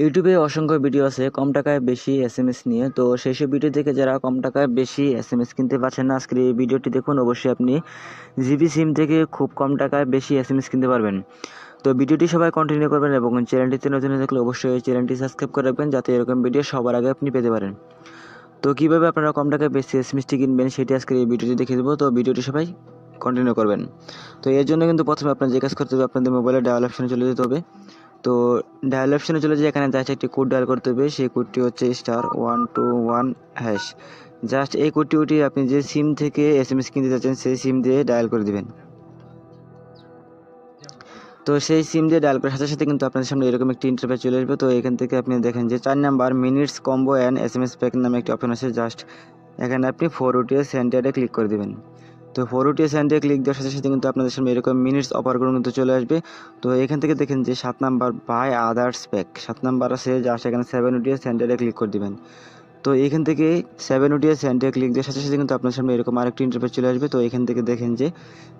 ইউটিউবে অসংখ্য ভিডিও আছে, কম টাকায় বেশি এস এম এস নিয়ে। তো সেই সব ভিডিও থেকে যারা কম টাকায় বেশি এস এম এস কিনতে পারছেন না, আজকের এই ভিডিওটি দেখুন। অবশ্যই আপনি জিবি সিম থেকে খুব কম টাকায় বেশি এস এম এস কিনতে পারবেন। তো ভিডিওটি সবাই কন্টিনিউ করবেন এবং চ্যানেলটিতে নতুন থাকলে অবশ্যই চ্যানেলটি সাবস্ক্রাইব করে রাখবেন, যাতে এরকম ভিডিও সবার আগে আপনি পেতে পারেন। তো কীভাবে আপনারা কম টাকায় বেশি এস এম এসটি কিনবেন, সেটি আজকের এই ভিডিওটি দেখিয়ে দেবো। তো ভিডিওটি সবাই কন্টিনিউ করবেন। তো এর জন্য কিন্তু প্রথমে আপনার যে কাজ করতে হবে, আপনাদের মোবাইলে ডায়াল অপশনে চলে যেতে হবে। তো ডায়াল অপশনে চলে যে এখানে জাস্ট একটি কোড ডায়াল করতে হবে, সেই কোডটি হচ্ছে star one two one hash just এই কোডটি উঠিয়ে আপনি যে সিম থেকে এস এম এস কিনতে যাচ্ছেন, সেই সিম দিয়ে ডায়াল করে দিবেন। তো সেই সিম দিয়ে ডায়াল করার সাথে সাথে কিন্তু আপনাদের সামনে এরকম একটি ইন্টারফেস চলে আসবে। তো এখান থেকে আপনি দেখেন যে চার number minutes combo and S M S pack নামে একটি অপশন আছে। জাস্ট এখানে আপনি ফোর ওটিএস সেন্টারে ক্লিক করে দেবেন। তো ফোর ওটিএস সেন্টারে ক্লিক দেওয়ার সাথে সাথে কিন্তু আপনাদের সামনে এরকম মিনিটস অফারগুলো কিন্তু চলে আসবে। তো এখান থেকে দেখেন যে সাত নাম্বার বাই আদার্স প্যাক সাত নাম্বার আছে জাস্ট এখানে সেভেন ওটিএস সেন্টারে ক্লিক করে দেবেন। তো এখান থেকে সেভেন ওটিএস সেন্টারে ক্লিক দেওয়ার সাথে সাথে কিন্তু আপনার সামনে এরকম আরেকটি ইন্টারফেস চলে আসবে। তো এখান থেকে দেখেন যে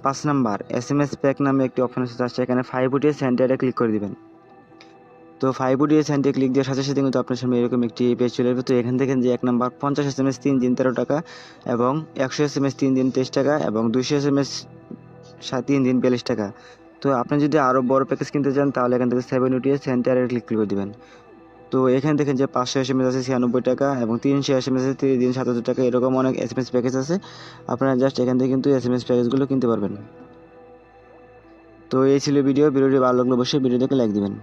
পাঁচ number S M S pack নামে একটি অপশন আছে জাস্ট এখানে ফাইভ ওটিএস সেন্টারে ক্লিক করে দিবেন। তো ফাইভ ওটিএস সেন্টারে ক্লিক দেওয়ার সাথে সাথে কিন্তু আপনার সামনে এরকম একটি পেজ চলে আসবে। তো এখান থেকে যে এক নাম্বার পঞ্চাশ এস এম এস তিন দিন তেরো টাকা এবং একশো এস এম এস তিন দিন তেইশ টাকা এবং দুশো এস এম এস তিন দিন বিয়াল্লিশ টাকা। তো আপনি যদি আরও বড় প্যাকেজ কিনতে চান, তাহলে এখান থেকে সেভেন ওটিএস সেন্টারে ক্লিক করে দেবেন। তো এখানে দেখেন যে পাঁচশো এস এম এস আছে ছিয়ানব্বই টাকা এবং তিনশো এস এম এস আছে, তিরিশ দিন সাতাত্তর টাকা, এরকম অনেক এস এম এস প্যাকেজ আছে। আপনারা জাস্ট এখান থেকে কিন্তু এস এম এস প্যাকেজগুলো কিনতে পারবেন। তো এই ছিল ভিডিও ভিডিওটি ভালো লাগলে অবশ্যই ভিডিওটাকে লাইক দিবেন।